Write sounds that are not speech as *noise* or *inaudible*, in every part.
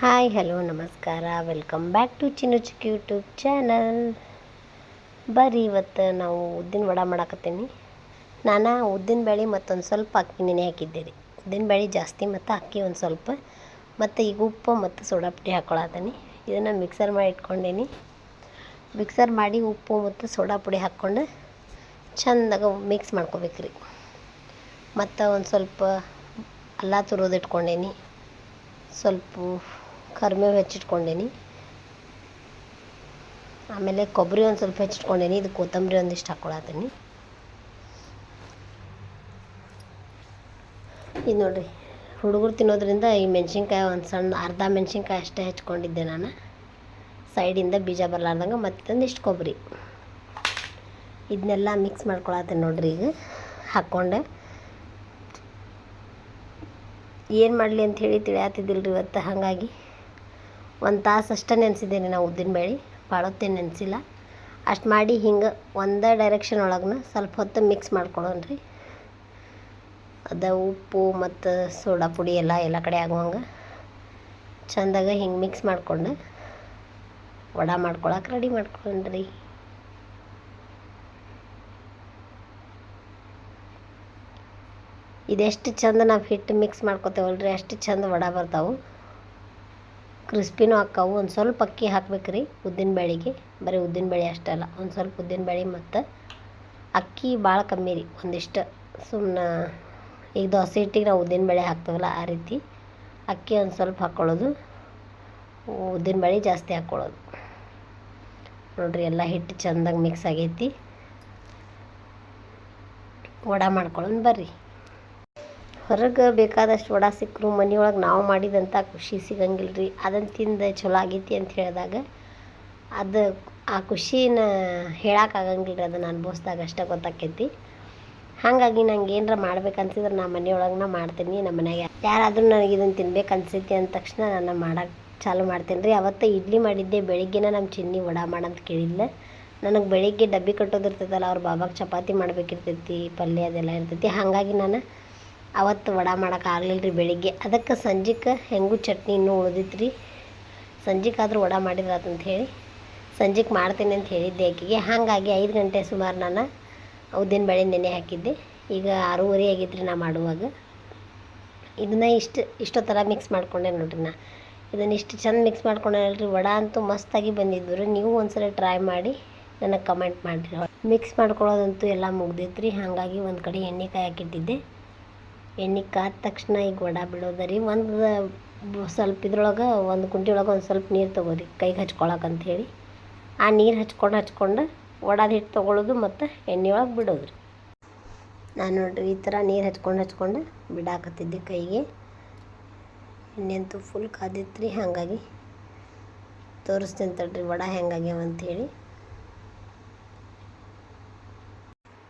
Hi, hello, ನಮಸ್ಕಾರ. Welcome back to Chinnu Chikki YouTube channel ಬರ್ರಿ, ಇವತ್ತು ನಾವು ಉದ್ದಿನ ವಡ ಮಾಡಾಕತ್ತೀನಿ. ನಾನು ಉದ್ದಿನ ಬೇಳೆ ಮತ್ತೊಂದು ಸ್ವಲ್ಪ ಅಕ್ಕಿ ನೆನೆ ಹಾಕಿದ್ದೆ ರೀ. ಉದ್ದಿನ ಬೇಳೆ ಜಾಸ್ತಿ ಮತ್ತು ಅಕ್ಕಿ ಒಂದು ಸ್ವಲ್ಪ. ಮತ್ತು ಈಗ ಉಪ್ಪು ಮತ್ತು ಸೋಡಾ ಪುಡಿ ಹಾಕ್ಕೊಳತ್ತೀನಿ ಇದನ್ನು ಮಿಕ್ಸರ್ ಮಾಡಿ ಇಟ್ಕೊಂಡೀನಿ. ಮಿಕ್ಸರ್ ಮಾಡಿ ಉಪ್ಪು ಮತ್ತು ಸೋಡಾ ಪುಡಿ ಹಾಕ್ಕೊಂಡು ಚೆಂದಾಗ ಮಿಕ್ಸ್ ಮಾಡ್ಕೋಬೇಕ್ರಿ ಮತ್ತು ಒಂದು ಸ್ವಲ್ಪ ಅಲ್ಲ ತುರೋದು ಇಟ್ಕೊಂಡೇನಿ. ಸ್ವಲ್ಪ ಕರಿಬೇವು ಹೆಚ್ಚಿಟ್ಕೊಂಡೇನಿ. ಆಮೇಲೆ ಕೊಬ್ಬರಿ ಒಂದು ಸ್ವಲ್ಪ ಹೆಚ್ಚಿಟ್ಕೊಂಡೇನಿ, ಇದು ಕೊತ್ತಂಬರಿ ಒಂದಿಷ್ಟು ಹಾಕ್ಕೊಳತ್ತೀನಿ ಇದು ನೋಡಿರಿ, ಹುಡುಗರು ತಿನ್ನೋದ್ರಿಂದ ಈ ಮೆಣಸಿನ್ಕಾಯಿ ಒಂದು ಸಣ್ಣ ಅರ್ಧ ಮೆಣಸಿನ್ಕಾಯಿ ಅಷ್ಟೇ ಹೆಚ್ಕೊಂಡಿದ್ದೆ ನಾನು. ಸೈಡಿಂದ ಬೀಜ ಬರಲಾರ್ದಂಗೆ ಮತ್ತೊಂದಿಷ್ಟು ಕೊಬ್ಬರಿ. ಇದನ್ನೆಲ್ಲ ಮಿಕ್ಸ್ ಮಾಡ್ಕೊಳತ್ತೀನಿ ನೋಡ್ರಿ ಈಗ ಹಾಕ್ಕೊಂಡೆ ಏನು ಮಾಡಲಿ ಅಂತ ಹೇಳಿ ತಿಳಿಯಾತಿದ್ದಿಲ್ಲ ರೀ ಇವತ್ತು, ಹಾಗಾಗಿ. ಒಂದು ತಾಸು ಅಷ್ಟೇ ನೆನೆಸಿದ್ದೇನೆ ಉದ್ದಿನಬೇಳೆ ಭಾಳ ಹೊತ್ತೇನು ನೆನೆಸಿಲ್ಲ. ಅಷ್ಟು ಮಾಡಿ ಹಿಂಗೆ ಒಂದೇ ಡೈರೆಕ್ಷನ್ ಒಳಗೆ ಸ್ವಲ್ಪ ಹೊತ್ತು ಮಿಕ್ಸ್ ಮಾಡ್ಕೊಳ್ಳೋಣ್ರಿ ಅದು ಉಪ್ಪು ಮತ್ತು ಸೋಡಾ ಪುಡಿ ಎಲ್ಲ ಎಲ್ಲ ಕಡೆ ಆಗುವಂಗೆ ಚೆಂದಾಗ ಹಿಂಗೆ ಮಿಕ್ಸ್ ಮಾಡಿಕೊಂಡು ವಡ ಮಾಡ್ಕೊಳಕ್ಕೆ ರೆಡಿ ಮಾಡ್ಕೊಂಡ್ರಿ ಇದೆಷ್ಟು ಚಂದ ನಾವು ಹಿಟ್ಟು ಮಿಕ್ಸ್ ಮಾಡ್ಕೊತೇವಲ್ರಿ, ಅಷ್ಟು ಚಂದ ವಡ ಬರ್ತಾವೆ. ಕ್ರಿಸ್ಪಿನೂ ಹಾಕ್ಕಾವು ಒಂದು ಸ್ವಲ್ಪ ಅಕ್ಕಿ ಹಾಕ್ಬೇಕು ರೀ ಉದ್ದಿನ ಬೇಳೆಗೆ ಬರೀ ಉದ್ದಿನ ಬೇಳೆ ಅಷ್ಟೇ ಅಲ್ಲ, ಒಂದು ಸ್ವಲ್ಪ ಉದ್ದಿನ ಬೇಳೆ ಮತ್ತು ಅಕ್ಕಿ ಭಾಳ ಕಮ್ಮಿ ರೀ, ಒಂದಿಷ್ಟು. ಸುಮ್ಮನೆ ಈಗ ದೋಸೆ ಹಿಟ್ಟಿಗೆ ನಾವು ಉದ್ದಿನ ಬೇಳೆ ಹಾಕ್ತೇವಲ್ಲ ಆ ರೀತಿ. ಅಕ್ಕಿ ಒಂದು ಸ್ವಲ್ಪ ಹಾಕ್ಕೊಳ್ಳೋದು ಉದ್ದಿನ ಬೇಳೆ ಜಾಸ್ತಿ ಹಾಕ್ಕೊಳ್ಳೋದು ನೋಡಿರಿ ಎಲ್ಲ ಹಿಟ್ಟು ಚೆಂದಾಗಿ ಮಿಕ್ಸ್ ಆಗೈತಿ. ವಡ ಮಾಡ್ಕೊಳ್ಳೋಣ ಬರ್ರಿ. ಹೊರಗೆ ಬೇಕಾದಷ್ಟು ವಡ ಸಿಕ್ಕರು ಮನೆಯೊಳಗೆ ನಾವು ಮಾಡಿದಂಥ ಖುಷಿ ಸಿಗಂಗಿಲ್ಲ ರೀ ಅದನ್ನು ತಿಂದು ಚಲೋ ಆಗೈತಿ ಅಂತ ಹೇಳಿದಾಗ ಅದು ಆ ಖುಷಿನ ಹೇಳೋಕ್ಕಾಗಂಗಿಲ್ಲ ರೀ ಅದನ್ನು ಅನುಭವಿಸ್ದಾಗ ಅಷ್ಟೇ ಗೊತ್ತಾಕೈತಿ. ಹಾಗಾಗಿ ನಂಗೆ ಏನಾರ ಮಾಡ್ಬೇಕನ್ಸಿದ್ರೆ ನಾ ಮನೆಯೊಳಗೆ ಮಾಡ್ತೀನಿ ನಮ್ಮ ಮನೆಗೆ ಯಾರಾದರೂ ನನಗೆ ಇದನ್ನು ತಿನ್ಬೇಕು ಅನ್ಸೈತಿ ಅಂದ ತಕ್ಷಣ ನಾನು ಮಾಡೋಕ್ಕೆ ಚಾಲು ಮಾಡ್ತೀನಿ ರೀ ಅವತ್ತು ಇಡ್ಲಿ ಮಾಡಿದ್ದೆ, ಬೆಳಿಗ್ಗೆನ ನಮ್ಮ ಚಿನ್ನಿ ವಡ ಮಾಡಂತ ಕೇಳಿಲ್ಲ ನನಗೆ ಬೆಳಿಗ್ಗೆ ಡಬ್ಬಿ ಕಟ್ಟೋದಿರ್ತೈತಲ್ಲ ಅವ್ರ ಬಾಬಾಗೆ ಚಪಾತಿ ಮಾಡ್ಬೇಕಿರ್ತೈತಿ, ಪಲ್ಯ ಅದೆಲ್ಲ ಇರ್ತೈತಿ. ಹಾಗಾಗಿ ನಾನು ಅವತ್ತು ವಡ ಆಗಲಿಲ್ಲ ರೀ ಬೆಳಿಗ್ಗೆ. ಅದಕ್ಕೆ ಸಂಜೆಗೆ ಹೆಂಗೂ ಚಟ್ನಿ ಇನ್ನೂ ಉಳಿದಿತ್ತು ರೀ ಸಂಜೆಗೆ ಆದರೂ ವಡ ಮಾಡಿದ್ರಾತಂತ ಹೇಳಿ. ಸಂಜೆಗೆ ಮಾಡ್ತೀನಿ ಅಂತ ಹೇಳಿದ್ದೆ ಆಕೆಗೆ. ಹಾಗಾಗಿ ಐದು ಗಂಟೆ ಸುಮಾರು ನಾನು ಉದ್ದಿನ ಬೇಳೆ ನೆನೆ ಹಾಕಿದ್ದೆ. ಈಗ ಆರೂವರೆ ಆಗೈತೆ ರೀ ನಾ ಮಾಡುವಾಗ. ಇದನ್ನು ಇಷ್ಟು ಇಷ್ಟೋ ಥರ ಮಿಕ್ಸ್ ಮಾಡ್ಕೊಂಡೆ ನೋಡ್ರಿ ನಾ. ಇದನ್ನು ಇಷ್ಟು ಚಂದ ಮಿಕ್ಸ್ ಮಾಡ್ಕೊಂಡೇನಲ್ರಿ ವಡ ಅಂತೂ ಮಸ್ತಾಗಿ ಬಂದಿದ್ದು ರೀ ನೀವು ಒಂದ್ಸಲ ಟ್ರೈ ಮಾಡಿ ನನಗೆ ಕಮೆಂಟ್ ಮಾಡಿರಿ. ಮಿಕ್ಸ್ ಮಾಡ್ಕೊಳ್ಳೋದಂತೂ ಎಲ್ಲ ಮುಗ್ದಿತ್ತು ರೀ ಹಾಗಾಗಿ ಒಂದು ಕಡೆ ಎಣ್ಣೆ ಕಾಯಿ ಹಾಕಿಟ್ಟಿದ್ದೆ. ಎಣ್ಣೆ ಕಾದ ತಕ್ಷಣ ಈಗ ವಡೆ ಬಿಡೋದ ರೀ. ಒಂದು ಸ್ವಲ್ಪ ಇದ್ರೊಳಗೆ ಒಂದು ಕುಂಟಿ ಒಳಗೆ ಒಂದು ಸ್ವಲ್ಪ ನೀರು ತೊಗೋರಿ, ಕೈಗೆ ಹಚ್ಕೊಳಕ್ಕೆ ಹೇಳಿ. ಆ ನೀರು ಹಚ್ಕೊಂಡು ಹಚ್ಕೊಂಡು ಒಡಾದ ಹಿಟ್ಟು ತೊಗೊಳೋದು ಮತ್ತು ಎಣ್ಣೆ ಒಳಗೆ ಬಿಡೋದು ರೀ ನಾನು ನೋಡಿರಿ ಈ ಥರ ನೀರು ಹಚ್ಕೊಂಡು ಹಚ್ಕೊಂಡು ಬಿಡಾಕತ್ತಿದ್ದೆ ಕೈಗೆ. ಎಣ್ಣೆ ಅಂತೂ ಫುಲ್ ಕಾದಿತ್ತು ರೀ, ಹಾಗಾಗಿ ತೋರಿಸ್ತೀನಿ ತಡ್ರಿ ವಡ ಹೆಂಗಾಗ್ಯಾವ ಅಂಥೇಳಿ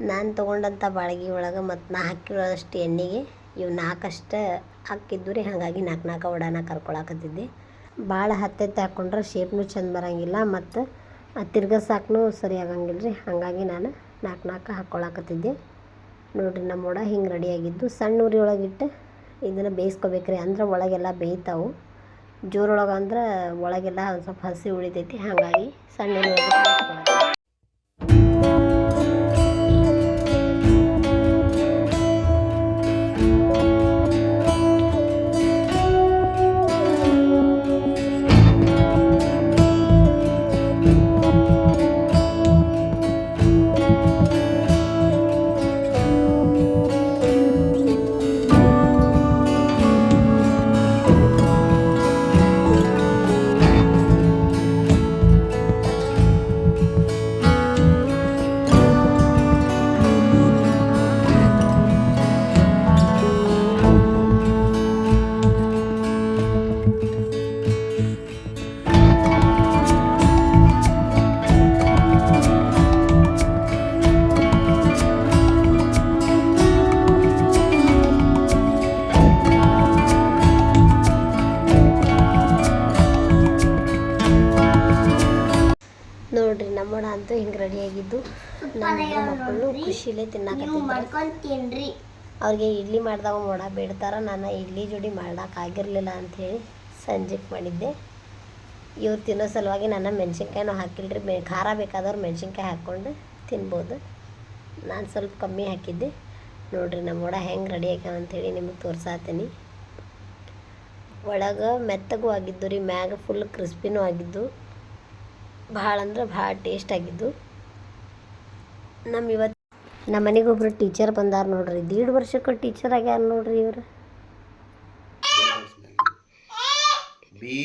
ನಾನು ತೊಗೊಂಡಂಥ ಬಾಳ್ಗೆ ಒಳಗೆ ಮತ್ತು ನಾ ಹಾಕಿರೋದಷ್ಟು ಎಣ್ಣೆಗೆ. ಇವು ನಾಲ್ಕಷ್ಟು ಹಾಕಿದ್ದು ರೀ, ಹಾಗಾಗಿ ನಾಲ್ಕು ನಾಲ್ಕು ವಡಾನ ಕರ್ಕೊಳಕತ್ತಿದ್ದೆ. ಭಾಳ ಹತ್ತೆತ್ತೆ ಹಾಕ್ಕೊಂಡ್ರೆ ಶೇಪ್ನು ಚಂದ ಬರೋಂಗಿಲ್ಲ ಮತ್ತು ತಿರ್ಗಸಾಕ್ನು ಸರಿ ಆಗಂಗಿಲ್ಲ ರೀ, ಹಾಗಾಗಿ ನಾನು ನಾಲ್ಕು ನಾಲ್ಕು ಹಾಕ್ಕೊಳಕತ್ತಿದ್ದೆ ನೋಡಿರಿ ನಮ್ಮ ವಡ ಹಿಂಗೆ ರೆಡಿಯಾಗಿದ್ದು ಸಣ್ಣ ಉರಿ ಒಳಗಿಟ್ಟು ಇದನ್ನು ಬೇಯಿಸ್ಕೋಬೇಕ್ರಿ ಅಂದ್ರೆ ಒಳಗೆಲ್ಲ ಬೇಯ್ತಾವು. ಜೋರೊಳಗೆ ಅಂದ್ರೆ ಒಳಗೆಲ್ಲ ಒಂದು ಸ್ವಲ್ಪ ಹಸಿ ಉಳಿತೈತಿ, ಹಾಗಾಗಿ ಸಣ್ಣ ಉರಿ ಒಳಗೆ ನಮ್ಮ ಮಕ್ಕಳು ಖುಷಿಲೇ ತಿನ್ನಕತ್ತಿದ್ರು ಅವ್ರಿಗೆ ಇಡ್ಲಿ ಮಾಡಿದಾಗ ಮೋಡ ಬೇಡ್ತಾರ ನಾನು ಇಡ್ಲಿ ಜೋಡಿ ಮಾಡೋಕ್ಕಾಗಿರಲಿಲ್ಲ ಅಂಥೇಳಿ ಸಂಜೆಗೆ ಮಾಡಿದ್ದೆ. ಇವ್ರು ತಿನ್ನೋ ಸಲುವಾಗಿ ನಾನು ಮೆಣಸಿನ್ಕಾಯಿನೂ ಹಾಕಿಲ್ರಿ ಮೆ ಖಾರ ಬೇಕಾದವ್ರು ಮೆಣಸಿನ್ಕಾಯಿ ಹಾಕ್ಕೊಂಡು ತಿನ್ಬೋದು. ನಾನು ಸ್ವಲ್ಪ ಕಮ್ಮಿ ಹಾಕಿದ್ದೆ. ನೋಡ್ರಿ ನಮ್ಮ ವಡ ಹೆಂಗೆ ರೆಡಿ ಆಗ್ಯಾವ ಅಂಥೇಳಿ ನಿಮಗೆ ತೋರ್ಸಾತೀನಿ. ಒಳಗೆ ಮೆತ್ತಗೂ ಆಗಿದ್ದು ರೀ ಮ್ಯಾಗ ಫುಲ್ ಕ್ರಿಸ್ಪಿನೂ ಆಗಿದ್ದು. ಭಾಳ ಅಂದ್ರೆ ಭಾಳ ಟೇಸ್ಟ್ ಆಗಿದ್ದು. ನಮ್ಮ ಇವತ್ತು ನಮ್ಮ ಮನೆಗೆ ಒಬ್ರು ಟೀಚರ್ ಬಂದಾರ ನೋಡ್ರಿ. ದೀಡ್ ವರ್ಷಕ್ಕೆ ಟೀಚರ್ ಆಗ್ಯಾರ ನೋಡ್ರಿ ಇವರು. ಬಿ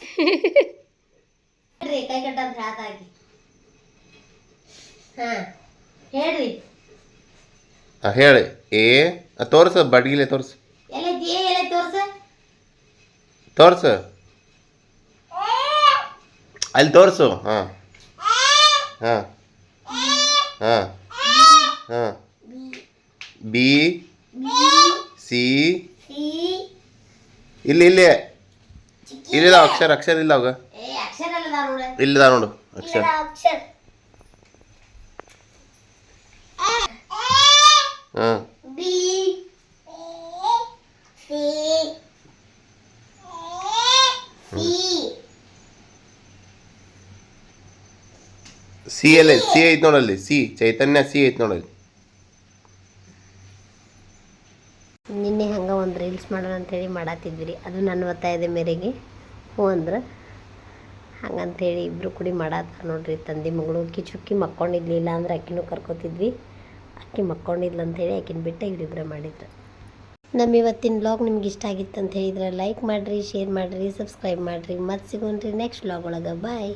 *laughs* ಕೈ ಕಟ್ಟಂತ ಹೇಳ್ತಾಗಿ ಹಾಂ ಹೇಳ್ರಿ. ಹೇಳಿ. ಏ ತೋರ್ಸ ಬಡ್ಗಿಲೆ ತೋರ್ಸ? ತೋರ್ಸ. ಅಲ್ಲಿ ತೋರ್ಸು ಹಾಂ. ಹಾಂ. ಹಾಂ ಹಾಂ ಬಿ ಸಿ ಸಿ ಇಲ್ಲಿ ಇಲ್ಲಿ ಇಲ್ಲಿಲ್ಲ ಅಕ್ಷರ ಅಕ್ಷರ ಇಲ್ಲ ಅವಾಗ ಏ ಅಕ್ಷರ ಅಲ್ಲದ ನೋಡ ಇಲ್ಲದ ನೋಡು ಅಕ್ಷರ ಅಕ್ಷರ ಹಾಂ ಬಿ ಸಿ ಸಿ ಸಿ ಐತ್ ನೋಡಲ್ಲಿ ಸಿ ಚೈತನ್ಯ ಸಿ ಐತ್ ನೋಡಲ್ಲಿ ನಿನ್ನೆ ಹಂಗೆ ಒಂದು ರೀಲ್ಸ್ ಮಾಡೋಣ ಅಂತೇಳಿ ಮಾಡತ್ತಿದ್ವಿ ಅದು ನನ್ನ ಒತ್ತಾಯದ ಮೇರೆಗೆ. ಹ್ಞೂ ಅಂದ್ರೆ ಹಂಗಂತೇಳಿ ಇಬ್ಬರು ಕೂಡಿ ಮಾಡತ್ತ ನೋಡ್ರಿ. ತಂದೆ ಮಗಳು ಕಿಚುಕ್ಕಿ ಮಕ್ಕೊಂಡಿದ್ಲಿಲ್ಲ ಅಂದ್ರೆ ಅಕ್ಕಿನೂ ಕರ್ಕೋತಿದ್ವಿ. ಅಕ್ಕಿ ಮಕ್ಕೊಂಡಿದ್ಲು ಅಂತೇಳಿ ಆಕಿನ ಬಿಟ್ಟು ಇವರಿಬ್ಬರೇ ಮಾಡಿದ್ರು. ನಮ್ಮ ಇವತ್ತಿನ ಬ್ಲಾಗ್ ನಿಮ್ಗೆ ಇಷ್ಟ ಆಗಿತ್ತು ಅಂತ ಹೇಳಿದ್ರೆ ಲೈಕ್ ಮಾಡಿರಿ ಶೇರ್ ಮಾಡಿರಿ ಸಬ್ಸ್ಕ್ರೈಬ್ ಮಾಡಿರಿ. ಮತ್ತೆ ಸಿಗೋಣ್ರಿ ನೆಕ್ಸ್ಟ್ ಬ್ಲಾಗ್ ಒಳಗೆ. ಬಾಯ್